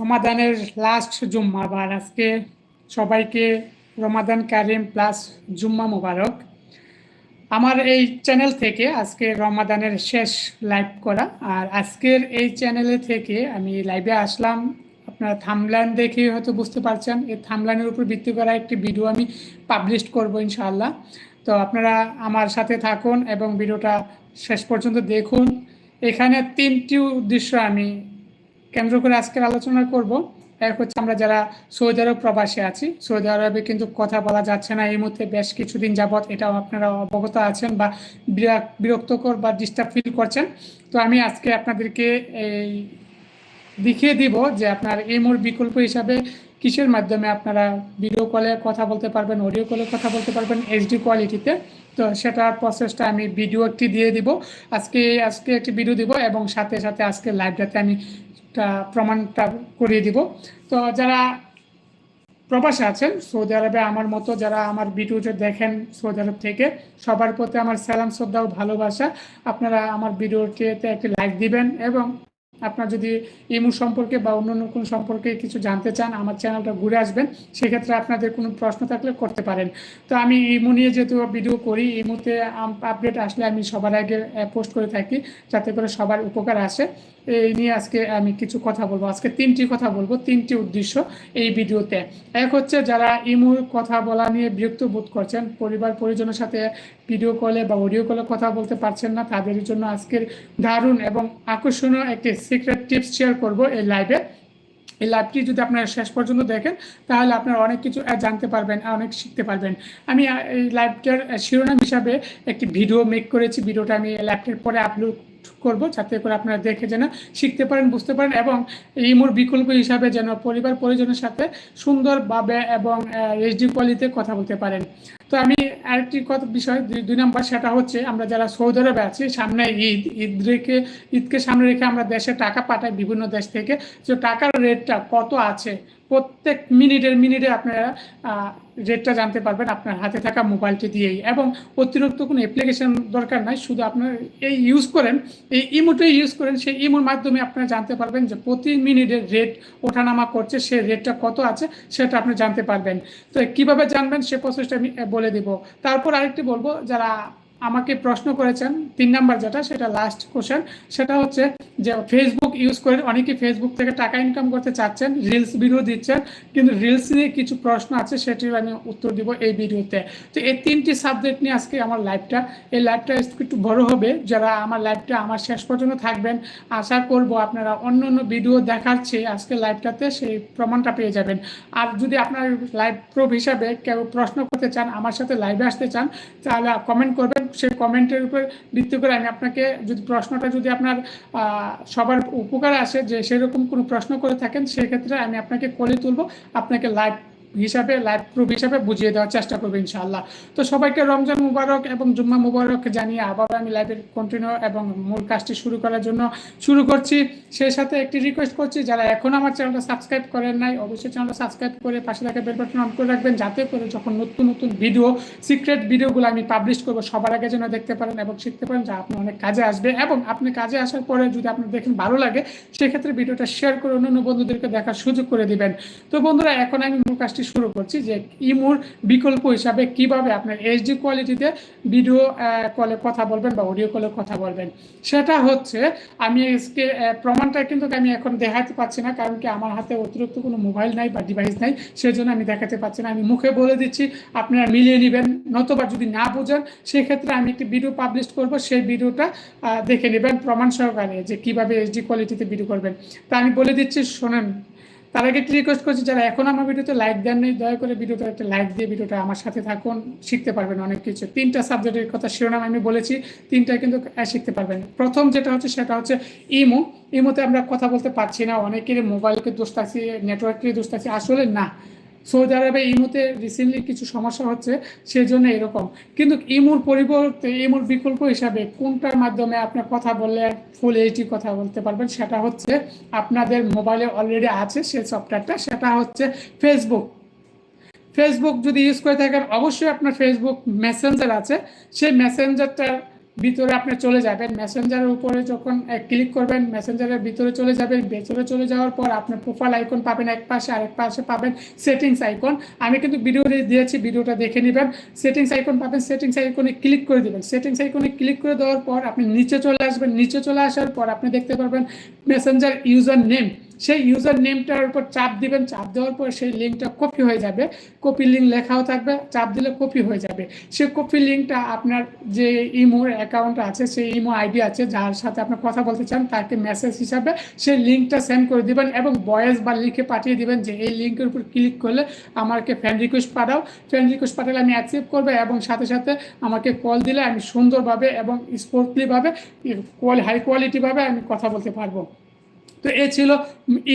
রমাদানের লাস্ট জুম্মা আবার। আজকে সবাইকে রমাদান কারিম প্লাস জুম্মা মোবারক। আমার এই চ্যানেল থেকে আজকে রমাদানের শেষ লাইভ করা। আর আজকের এই চ্যানেলে থেকে আমি লাইভে আসলাম। আপনারা থামলাইন দেখে হয়তো বুঝতে পারছেন। এই থামলাইনের উপর ভিত্তি করা একটি ভিডিও আমি পাবলিশ করব ইনশাআল্লাহ। তো আপনারা আমার সাথে থাকুন এবং ভিডিওটা শেষ পর্যন্ত দেখুন। এখানে তিনটি উদ্দেশ্য আমি কেন্দ্র করে আজকের আলোচনা করব। এক হচ্ছে আমরা যারা সৌদি আরব প্রবাসী আছি, সৌদি আরবে কিন্তু কথা বলা যাচ্ছে না। এই মুহূর্তে বেশ কিছুদিন যাবৎ এটাও আপনারা অবগত আছেন বা বিরক্তকর বা ডিস্টার্ব ফিল করছেন। তো আমি আজকে আপনাদেরকে এই দেখিয়ে দিব যে আপনার এমোর বিকল্প হিসাবে কিসের মাধ্যমে আপনারা ভিডিও কলে কথা বলতে পারবেন অডিও কলে কথা বলতে পারবেন এইচডি কোয়ালিটিতে তো সেটার প্রসেসটা আমি ভিডিও একটি দিয়ে দিব। আজকে আজকে একটি ভিডিও দিব এবং সাথে সাথে আজকে লাইভটাতে আমি প্রমাণটা করিয়ে দিব। তো যারা প্রবাসে আছেন, সৌদি আরবে আমার মতো যারা আমার ভিডিওটা দেখেন সৌদি আরব থেকে, সবার প্রতি আমার সালাম, শ্রদ্ধা ও ভালোবাসা। আপনারা আমার ভিডিওটিতে একটি লাইক দিবেন এবং আপনার যদি ইমু সম্পর্কে বা অন্য অন্য কোনো সম্পর্কে কিছু জানতে চান, আমার চ্যানেলটা ঘুরে আসবেন। সেক্ষেত্রে আপনাদের কোনো প্রশ্ন থাকলে করতে পারেন। তো আমি ইমু নিয়ে যেহেতু ভিডিও করি, ইমুতে আপডেট আসলে আমি সবার আগে পোস্ট করে থাকি, যাতে করে সবার উপকার আসে। এই নিয়ে আজকে আমি কিছু কথা বলব। আজকে তিনটি কথা বলব, তিনটি উদ্দেশ্য এই ভিডিওতে। এক হচ্ছে যারা ইমুর কথা বলা নিয়ে বিরক্ত বোধ করছেন, পরিবার পরিজনের সাথে ভিডিও কলে বা অডিও কলে কথা বলতে পারছেন না, তাদের জন্য আজকের দারুণ এবং আকর্ষণীয় একটি সিক্রেট টিপস শেয়ার করব এই লাইভে এই লাইভটি যদি আপনারা শেষ পর্যন্ত দেখেন, তাহলে আপনারা অনেক কিছু জানতে পারবেন অনেক শিখতে পারবেন। আমি এই লাইভটার শিরোনাম হিসাবে একটি ভিডিও মেক করেছি। ভিডিওটা আমি এই লাইভটার পরে আপলোড করব যাতে করে আপনারা দেখে যেন শিখতে পারেন, বুঝতে পারেন এবং ইমোর বিকল্প হিসাবে যেন পরিবার পরিজনের সাথে সুন্দরভাবে এবং এইচডি কোয়ালিটিতে কথা বলতে পারেন। তো আমি আরেকটি কথা বিষয়, দুই নম্বর সেটা হচ্ছে আমরা যারা সৌদি আরবে আছি, সামনে ঈদ ঈদ রেখে ঈদকে সামনে রেখে আমরা দেশে টাকা পাঠাই বিভিন্ন দেশ থেকে। যে টাকার রেটটা কত আছে? প্রত্যেক মিনিটের মিনিটে আপনারা রেটটা জানতে পারবেন আপনার হাতে থাকা মোবাইলটি দিয়েই। এবং অতিরিক্ত কোনো অ্যাপ্লিকেশন দরকার নাই, শুধু আপনার এই ইউজ করেন, এই ইমোটাই ইউজ করেন, সেই ইমোর মাধ্যমে আপনারা জানতে পারবেন যে প্রতি মিনিটের রেট ওঠানামা করছে, সে রেটটা কত আছে, সেটা আপনি জানতে পারবেন। তো কীভাবে জানবেন সে প্রসেসটা আমি বলে দেব। তারপর আরেকটি বলব, যারা আমাকে প্রশ্ন করেছেন, তিন নাম্বার যেটা, সেটা লাস্ট কোশ্চেন সেটা হচ্ছে যে ফেসবুক ইউজ করে অনেকে ফেসবুক থেকে টাকা ইনকাম করতে চাচ্ছেন রিলস ভিডিও দিচ্ছেন, কিন্তু রিলস নিয়ে কিছু প্রশ্ন আছে সেটির আমি উত্তর দিব এই ভিডিওতে তো এই তিনটি সাবজেক্ট নিয়ে আজকে আমার লাইভটা এই লাইভটা একটু বড় হবে। যারা আমার লাইভটা আমার শেষ পর্যন্ত থাকবেন, আশা করব আপনারা অন্য অন্য ভিডিও দেখাচ্ছে আজকে লাইভটাতে সেই প্রমাণটা পেয়ে যাবেন। আর যদি আপনার লাইভ প্রুফ হিসাবে কেউ প্রশ্ন করতে চান, আমার সাথে লাইভে আসতে চান, তাহলে কমেন্ট করবেন। সেই কমেন্টের উপর ভিত্তি করে আমি আপনাকে যদি প্রশ্নটা যদি আপনার সবার উপকার আসে যে সেরকম কোনো প্রশ্ন করে থাকেন, সেক্ষেত্রে আমি আপনাকে কলে তুলব, আপনাকে লাইভ হিসাবে লাইভ প্রুফ হিসাবে বুঝিয়ে দেওয়ার চেষ্টা করব ইনশাআল্লাহ। তো সবাইকে রমজান মুবারক এবং জুম্মা মুবারক জানিয়ে আবার আমি লাইভের কন্টিনিউ এবং মূল কাজটি শুরু করার জন্য শুরু করছি। সেই সাথে একটি রিকোয়েস্ট করছি, যারা এখন আমার চ্যানেলটা সাবস্ক্রাইব করেন নাই, অবশ্যই চ্যানেলটা সাবস্ক্রাইব করে পাশে থাকা বেল বাটন অন করে রাখবেন, যাতে করে যখন নতুন নতুন ভিডিও সিক্রেট ভিডিওগুলো আমি পাবলিশ করব, সবার আগে যেন দেখতে পারেন এবং শিখতে পারেন, যা আপনি অনেক কাজে আসবে এবং আপনি কাজে আসার পরে যদি আপনি দেখেন ভালো লাগে, সেক্ষেত্রে ভিডিওটা শেয়ার করে অন্য অন্য বন্ধুদেরকে দেখার সুযোগ করে দিবেন। তো বন্ধুরা, এখন আমি মূল কাজটি শুরু করছি যে ইমোর বিকল্প হিসাবে কীভাবে আপনার এইচডি কোয়ালিটিতে ভিডিও কলে কথা বলবেন বা অডিও কলে কথা বলবেন। সেটা হচ্ছে, আমি আজকে প্রমাণটা কিন্তু আমি এখন দেখাতে পাচ্ছি না, কারণ কি আমার হাতে অতিরিক্ত কোনো মোবাইল নাই বা ডিভাইস নাই সেই জন্য আমি দেখাতে পাচ্ছি না। আমি মুখে বলে দিচ্ছি, আপনারা মিলিয়ে নেবেন, নতবা যদি না বোঝেন, সেক্ষেত্রে আমি একটি ভিডিও পাবলিশ করব, সেই ভিডিওটা দেখে নেবেন প্রমাণ সহকারে যে কীভাবে এইচডি কোয়ালিটিতে ভিডিও করবেন। তা আমি বলে দিচ্ছি, শোনেন। তার আগে একটি রিকোয়েস্ট করছি, যারা এখন আমার ভিডিওতে লাইক দেন নেই, দয়া করে ভিডিওটা একটা লাইক দিয়ে ভিডিওটা আমার সাথে থাকুন, শিখতে পারবেন অনেক কিছু। তিনটা সাবজেক্টের কথা শিরোনাম আমি বলেছি তিনটা কিন্তু শিখতে পারবেন। প্রথম যেটা হচ্ছে, সেটা হচ্ছে ইমো। ইমোতে আমরা কথা বলতে পারছি না অনেকের মোবাইলকে দোষ থাকছি নেটওয়ার্কের দোষ থাকছি, আসলে না। সৌদি আরবে ইমুতে রিসেন্টলি কিছু সমস্যা হচ্ছে সেই জন্য এরকম। কিন্তু ইমুর পরিবর্তে ইমুর বিকল্প হিসাবে কোনটার মাধ্যমে আপনার কথা বললে ফুল এইচডি কথা বলতে পারবেন, সেটা হচ্ছে আপনাদের মোবাইলে অলরেডি আছে সে সফটওয়্যারটা সেটা হচ্ছে ফেসবুক ফেসবুক যদি ইউজ করে থাকেন, অবশ্যই আপনার ফেসবুক মেসেঞ্জার আছে। সেই মেসেঞ্জারটার ভিতরে আপনি চলে যাবেন। মেসেঞ্জারের উপরে যখন ক্লিক করবেন মেসেঞ্জারের ভিতরে চলে যাবেন। ভিতরে চলে যাওয়ার পর আপনার প্রোফাইল আইকন পাবেন, এক পাশে আরেক পাশে পাবেন সেটিংস আইকন আমি কিন্তু ভিডিও দিয়েছি ভিডিওটা দেখে নেবেন। সেটিংস আইকন পাবেন সেটিংস আইকনে ক্লিক করে দেবেন। সেটিংস আইকনে ক্লিক করে দেওয়ার পর আপনি নিচে চলে আসবেন। নিচে চলে আসার পর আপনি দেখতে পারবেন মেসেঞ্জার ইউজার নেম সেই ইউজার নেমটার উপর চাপ দিবেন, চাপ দেওয়ার পর সেই লিঙ্কটা কপি হয়ে যাবে। কপি লিঙ্ক লেখাও থাকবে, চাপ দিলে কপি হয়ে যাবে। সেই কপি লিঙ্কটা আপনার যে ইমোর অ্যাকাউন্ট আছে, সেই ইমো আইডি আছে, যার সাথে আপনি কথা বলতে চান, তাকে মেসেজ হিসাবে সেই লিঙ্কটা সেন্ড করে দিবেন এবং ভয়েস বা লিখে পাঠিয়ে দিবেন যে এই লিঙ্কের উপর ক্লিক করলে আমাকে ফ্রেন্ড রিকোয়েস্ট পাঠাও। ফ্রেন্ড রিকোয়েস্ট পাঠালে আমি অ্যাকসেপ্ট করব এবং সাথে সাথে আমাকে কল দিলে আমি সুন্দরভাবে এবং স্পোর্টলিভাবে হাই কোয়ালিটিভাবে আমি কথা বলতে পারব। তো এ ছিল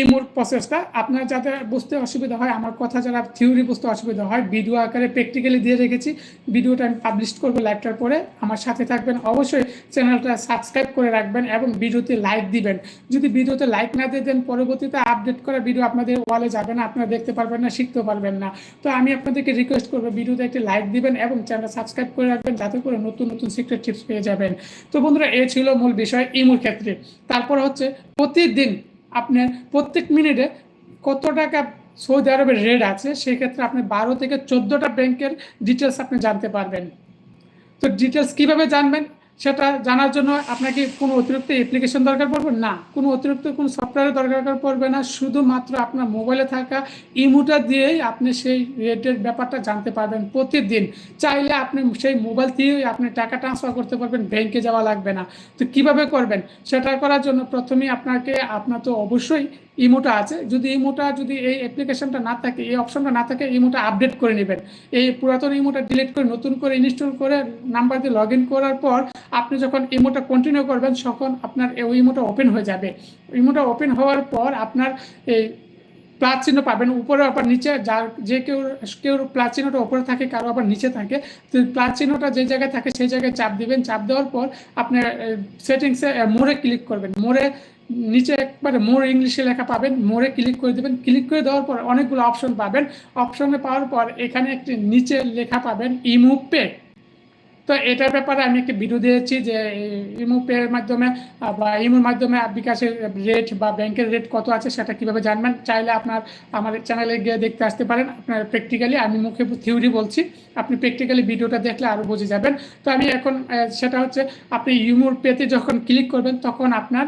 ইমোর প্রসেসটা আপনার যাতে বুঝতে অসুবিধা হয়, আমার কথা যারা থিওরি বুঝতে অসুবিধা হয় ভিডিও আকারে প্র্যাকটিক্যালি দিয়ে রেখেছি। ভিডিওটা আমি পাবলিশ করব লাইভটার পরে। আমার সাথে থাকবেন অবশ্যই চ্যানেলটা সাবস্ক্রাইব করে রাখবেন এবং ভিডিওতে লাইক দিবেন। যদি ভিডিওতে লাইক না দিয়ে দেন, পরবর্তীতে আপডেট করা ভিডিও আপনাদের ওয়ালে যাবে না, আপনারা দেখতে পারবেন না শিখতে পারবেন না। তো আমি আপনাদেরকে রিকোয়েস্ট করব ভিডিওতে একটি লাইক দিবেন এবং চ্যানেলটা সাবস্ক্রাইব করে রাখবেন, যাতে করে নতুন নতুন সিক্রেট টিপস পেয়ে যাবেন। তো বন্ধুরা, এ ছিল মূল বিষয় ইমুর ক্ষেত্রে। তারপর হচ্ছে, প্রতিদিন আপনার প্রত্যেক মিনিটে কত টাকা সৌদি আরবের রেট আছে, সেক্ষেত্রে আপনি বারো থেকে চোদ্দোটা ব্যাংকের ডিটেলস আপনি জানতে পারবেন। তো ডিটেলস কীভাবে জানবেন? সেটা জানার জন্য আপনাকে কোনো অতিরিক্ত অ্যাপ্লিকেশন দরকার পড়বে? না। কোনো অতিরিক্ত কোনো সফটওয়্যারের দরকার পড়বে না। শুধুমাত্র আপনার মোবাইলে থাকা ইমোটা দিয়েই আপনি সেই রেটের ব্যাপারটা জানতে পারবেন প্রতিদিন। চাইলে আপনি সেই মোবাইল দিয়েই আপনি টাকা ট্রান্সফার করতে পারবেন ব্যাংকে যাওয়া লাগবে না। তো কীভাবে করবেন? সেটা করার জন্য প্রথমেই আপনাকে, আপনার তো অবশ্যই ইমোটা আছে। যদি ইমোটা যদি এই অ্যাপ্লিকেশনটা না থাকে, এই অপশনটা না থাকে ইমোটা আপডেট করে নেবেন। এই পুরাতন ইমোটা ডিলিট করে, নতুন করে ইনস্টল করে নাম্বার দিয়ে লগ ইন করার পর আপনি যখন ইমোটা কন্টিনিউ করবেন, তখন আপনার ওই ইমোটা ওপেন হয়ে যাবে। ইমোটা ওপেন হওয়ার পর আপনার এই প্লাস চিহ্ন পাবেন। উপরে আবার নিচে যার, যে কেউ কেউ প্লাস চিহ্নটা উপরে থাকে, কারও আবার নিচে থাকে। তো প্লাস চিহ্নটা যে জায়গায় থাকে, সেই জায়গায় চাপ দিবেন। চাপ দেওয়ার পর আপনার সেটিংসে মোড়ে ক্লিক করবেন। মোড়ে নিচে একবারে মোর ইংলিশে লেখা পাবেন মোরে ক্লিক করে দেবেন। ক্লিক করে দেওয়ার পর অনেকগুলো অপশন পাবেন। অপশনে পাওয়ার পর এখানে একটি নিচে লেখা পাবেন ইমু পে তো এটার ব্যাপারে আমি একটি ভিডিও দিয়েছি যে ইমো মাধ্যমে বা ইমোর মাধ্যমে বিকাশের রেট বা ব্যাংকের রেট কত আছে সেটা কীভাবে জানবেন, চাইলে আপনার, আমার চ্যানেলে গিয়ে দেখতে আসতে পারেন। আপনার প্র্যাকটিক্যালি আমি মুখে থিওরি বলছি, আপনি প্র্যাকটিক্যালি ভিডিওটা দেখলে আরও বুঝে যাবেন। তো আমি এখন সেটা হচ্ছে, আপনি ইমোর পেতে যখন ক্লিক করবেন, তখন আপনার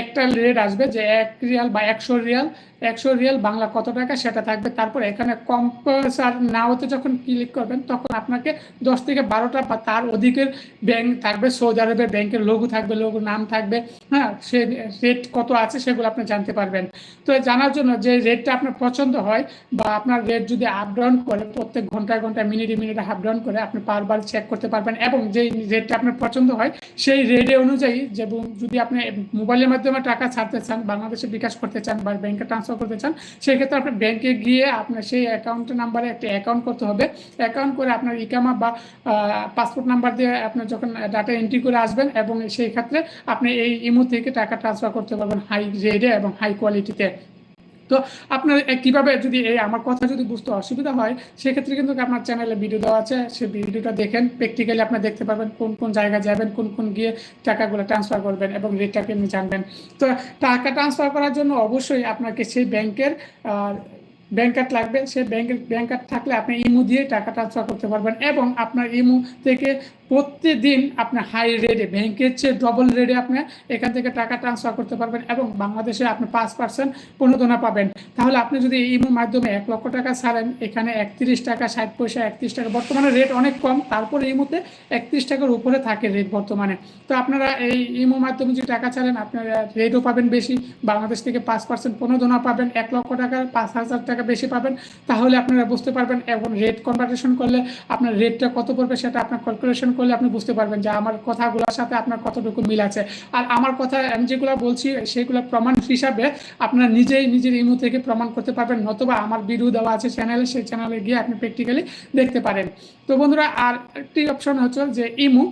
একটা রেট আসবে যে এক রিয়াল বা একশো রিয়াল একশো রিয়াল বাংলা কত টাকা সেটা থাকবে। তারপর এখানে কম্পাসার না হতে যখন ক্লিক করবেন, তখন আপনাকে দশ থেকে বারোটা বা তার অধিকের ব্যাংক থাকবে সৌদি আরবের ব্যাংকের লঘু থাকবে লঘু নাম থাকবে হ্যাঁ সে রেট কত আছে সেগুলো আপনি জানতে পারবেন। তো জানার জন্য যে রেটটা আপনার পছন্দ হয় বা আপনার রেট যদি আপ ডাউন করে, প্রত্যেক ঘন্টায় ঘন্টায় মিনিটে মিনিটে আপ ডাউন করে, আপনি বারবার চেক করতে পারবেন এবং যেই রেটটা আপনার পছন্দ হয়, সেই রেটে অনুযায়ী যেমন যদি আপনি মোবাইলের মাধ্যমে টাকা ছাড়তে চান, বাংলাদেশে বিকাশ করতে চান বা ব্যাংকে ট্রান্সফার ট্রান্সফার করতে চান, সেক্ষেত্রে আপনার ব্যাংকে গিয়ে আপনার সেই অ্যাকাউন্ট নাম্বারে একটা অ্যাকাউন্ট করতে হবে। অ্যাকাউন্ট করে আপনার ইকামা বা পাসপোর্ট নাম্বার দিয়ে আপনার যখন ডাটা এন্ট্রি করে আসবেন এবং সেই ক্ষেত্রে আপনি এই ইমো থেকে টাকা ট্রান্সফার করতে পারবেন হাই রেটে এবং হাই কোয়ালিটিতে তো আপনার কীভাবে যদি এই আমার কথা যদি বুঝতে অসুবিধা হয়, সেক্ষেত্রে কিন্তু আপনার চ্যানেলে ভিডিও দেওয়া আছে। সেই ভিডিওটা দেখেন প্র্যাকটিক্যালি আপনি দেখতে পারবেন কোন কোন জায়গায় যাবেন, কোন কোন গিয়ে টাকাগুলো ট্রান্সফার করবেন এবং রেটটাকে আপনি জানবেন। তো টাকা ট্রান্সফার করার জন্য অবশ্যই আপনাকে সেই ব্যাংকের ব্যাংক কার্ড লাগবে। সেই ব্যাংকের, ব্যাংক কার্ড থাকলে আপনি ইমো দিয়ে টাকা ট্রান্সফার করতে পারবেন এবং আপনার ইমো থেকে প্রতিদিন আপনার হাই রেটে ব্যাংকের চেয়ে ডবল রেটে আপনি এখান থেকে টাকা ট্রান্সফার করতে পারবেন এবং বাংলাদেশে আপনি পাঁচ পার্সেন্ট প্রণোদনা পাবেন। তাহলে আপনি যদি ইমোর মাধ্যমে এক লক্ষ টাকা ছাড়েন, এখানে একত্রিশ টাকা, ষাট পয়সা, একত্রিশ টাকা, বর্তমানে রেট অনেক কম, তারপরে ইমোতে একত্রিশ টাকার উপরে থাকে রেট বর্তমানে। তো আপনারা এই ইমোর মাধ্যমে যদি টাকা ছাড়েন, আপনারা রেটও পাবেন বেশি, বাংলাদেশ থেকে পাঁচ পার্সেন্ট প্রণোদনা পাবেন, এক লক্ষ টাকার পাঁচ হাজার টাকা বেশি পাবেন। তাহলে আপনারা বুঝতে পারবেন এবং রেট কনভার্টেশন করলে আপনার রেটটা কত পড়বে সেটা আপনার ক্যালকুলেশন করলে আপনি বুঝতে পারবেন যে আমার কথাগুলোর সাথে আপনার কতটুকু মিল আছে। আর আমার কথা আমি যেগুলো বলছি, সেগুলো প্রমাণ হিসাবে আপনারা নিজেই নিজের ইমো থেকে প্রমাণ করতে পারবেন, নতুবা আমার ভিডিও দেওয়া আছে চ্যানেলে সেই চ্যানেলে গিয়ে আপনি প্র্যাকটিক্যালি দেখতে পারেন। তো বন্ধুরা, আর একটি অপশন হচ্ছে যে ইমো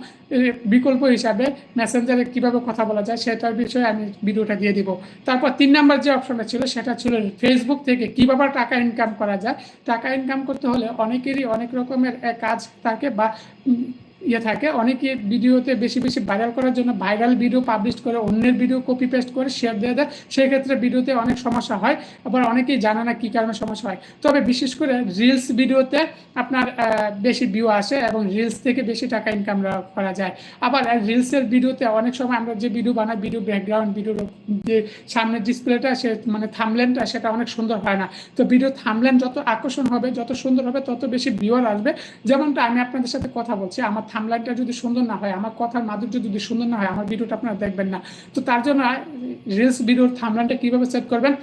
বিকল্প হিসাবে মেসেঞ্জারে কীভাবে কথা বলা যায়, সেটার বিষয়ে আমি ভিডিওটা দিয়ে দিব। তারপর তিন নাম্বার যে অপশনটা ছিল, সেটা ছিল ফেসবুক থেকে কীভাবে টাকা ইনকাম করা যায়। টাকা ইনকাম করতে হলে অনেকেরই অনেক রকমের কাজ থাকে বা ইয়ে থাকে। অনেকে ভিডিওতে বেশি বেশি ভাইরাল করার জন্য ভাইরাল ভিডিও পাবলিশ করে, অন্যের ভিডিও কপি পেস্ট করে শেয়ার দিয়ে দেয়। সেক্ষেত্রে ভিডিওতে অনেক সমস্যা হয়। আবার অনেকেই জানে না কী কারণে সমস্যা হয়। তবে বিশেষ করে রিলস ভিডিওতে আপনার বেশি ভিউ আসে এবং রিলস থেকে বেশি টাকা ইনকাম করা যায়। আবার রিলসের ভিডিওতে অনেক সময় আমরা যে ভিডিও বানাই ভিডিও ব্যাকগ্রাউন্ড ভিডিওর যে সামনের ডিসপ্লেটা সে মানে থামলেনটা সেটা অনেক সুন্দর হয় না। তো ভিডিও থামলেন যত আকর্ষণ হবে, যত সুন্দর হবে, তত বেশি ভিউয়ার আসবে। যেমনটা আমি আপনাদের সাথে কথা বলছি, আমার থামলাইনটা যদি সুন্দর না হয়, আমার কথার মাধুর্য যদি সুন্দর না হয়, আমার ভিডিওটা আপনারা দেখবেন না। তো তার জন্য রিলস ভিডিওর থামলাইনটা কীভাবে সেট করবেন,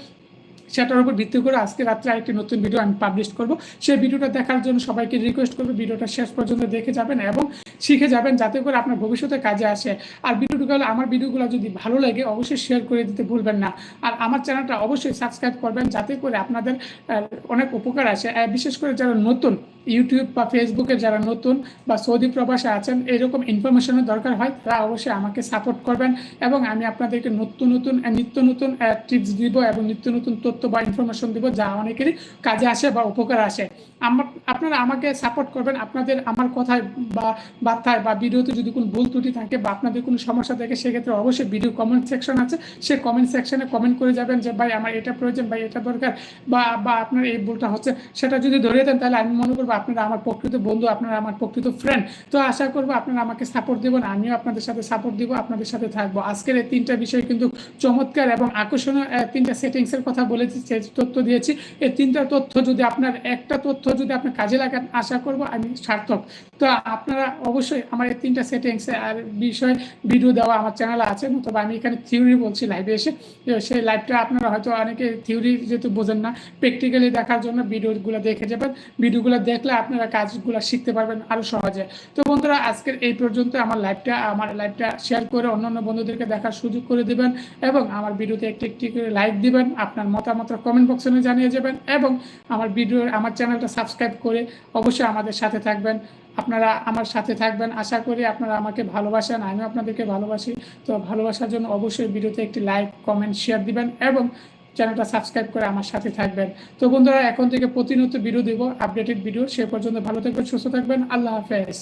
সেটার উপর ভিত্তি করে আজকে রাত্রে আরেকটি নতুন ভিডিও আমি পাবলিশ করব। সেই ভিডিওটা দেখার জন্য সবাইকে রিকোয়েস্ট করব, ভিডিওটা শেষ পর্যন্ত দেখে যাবেন এবং শিখে যাবেন, যাতে করে আপনার ভবিষ্যতে কাজে আসে। আর ভিডিওগুলো আমার ভিডিওগুলো যদি ভালো লাগে, অবশ্যই শেয়ার করে দিতে ভুলবেন না। আর আমার চ্যানেলটা অবশ্যই সাবস্ক্রাইব করবেন, যাতে করে আপনাদের অনেক উপকার আসে। বিশেষ করে যারা নতুন ইউটিউব বা ফেসবুকে যারা নতুন বা সৌদি প্রবাসে আছেন, এরকম ইনফরমেশনের দরকার হয়, তারা অবশ্যই আমাকে সাপোর্ট করবেন এবং আমি আপনাদেরকে নতুন নতুন নিত্য নতুন টিপস দিব এবং নিত্য নতুন তথ্য বা ইনফরমেশন দিব যা অনেকেরই কাজে আসে বা উপকার আসে। আমার আপনারা আমাকে সাপোর্ট করবেন। আপনাদের আমার কথায় বা বার্তায় বা ভিডিওতে যদি কোনো ভুল ত্রুটি থাকে বা আপনাদের কোনো সমস্যা থাকে, সেক্ষেত্রে অবশ্যই ভিডিও কমেন্ট সেকশন আছে। সে কমেন্ট সেকশনে কমেন্ট করে যাবেন যে, ভাই, আমার এটা প্রয়োজন, ভাই, এটা দরকার। বা বা আপনার এই ভুলটা হচ্ছে, সেটা যদি ধরে দেন, তাহলে আমি মনে করব আপনারা আমার প্রকৃত বন্ধু, আপনারা আমার প্রকৃত ফ্রেন্ড তো আশা করব আপনারা আমাকে সাপোর্ট দেবেন, আমিও আপনাদের সাথে সাপোর্ট দিব, আপনাদের সাথে থাকব। আজকের এই তিনটা বিষয় কিন্তু চমৎকার এবং আকর্ষণীয় তিনটা সেটিংসের কথা বলেছি তথ্য দিয়েছি। এই তিনটা তথ্য যদি আপনার, একটা তথ্য যদি আপনি কাজে লাগান, আশা করব আমি সার্থক। তো আপনারা অবশ্যই আমার এই তিনটা সেটিংসে আর বিষয় ভিডিও দেওয়া আমার চ্যানেলে আছে তবে আমি এখানে থিওরি বলছি লাইভে এসে। সেই লাইভটা আপনারা হয়তো অনেকে থিওরি যেহেতু বোঝেন না প্র্যাকটিক্যালি দেখার জন্য ভিডিওগুলো দেখে যাবেন। ভিডিওগুলো দেখলে আপনারা কাজগুলো শিখতে পারবেন আরও সহজে। তো বন্ধুরা, আজকের এই পর্যন্ত আমার লাইভটা আমার লাইভটা শেয়ার করে অন্যান্য বন্ধুদেরকে দেখার সুযোগ করে দেবেন এবং আমার ভিডিওতে একটি একটি করে লাইক দিবেন, আপনার মতামত কমেন্ট বক্সে জানিয়ে যাবেন এবং আমার ভিডিও আমার চ্যানেলটা সাবস্ক্রাইব করে অবশ্যই আমাদের সাথে থাকবেন। আপনারা আমার সাথে থাকবেন। আশা করি আপনারা আমাকে ভালোবাসেন, আমিও আপনাদেরকে ভালোবাসি। তো ভালোবাসার জন্য অবশ্যই ভিডিওতে একটি লাইক কমেন্ট শেয়ার দিবেন এবং চ্যানেলটা সাবস্ক্রাইব করে আমার সাথে থাকবেন। তো বন্ধুরা, এখন থেকে প্রতিনিয়ত ভিডিও দেবো আপডেটেড ভিডিও সে পর্যন্ত ভালো থাকবেন, সুস্থ থাকবেন। আল্লাহ হাফেজ।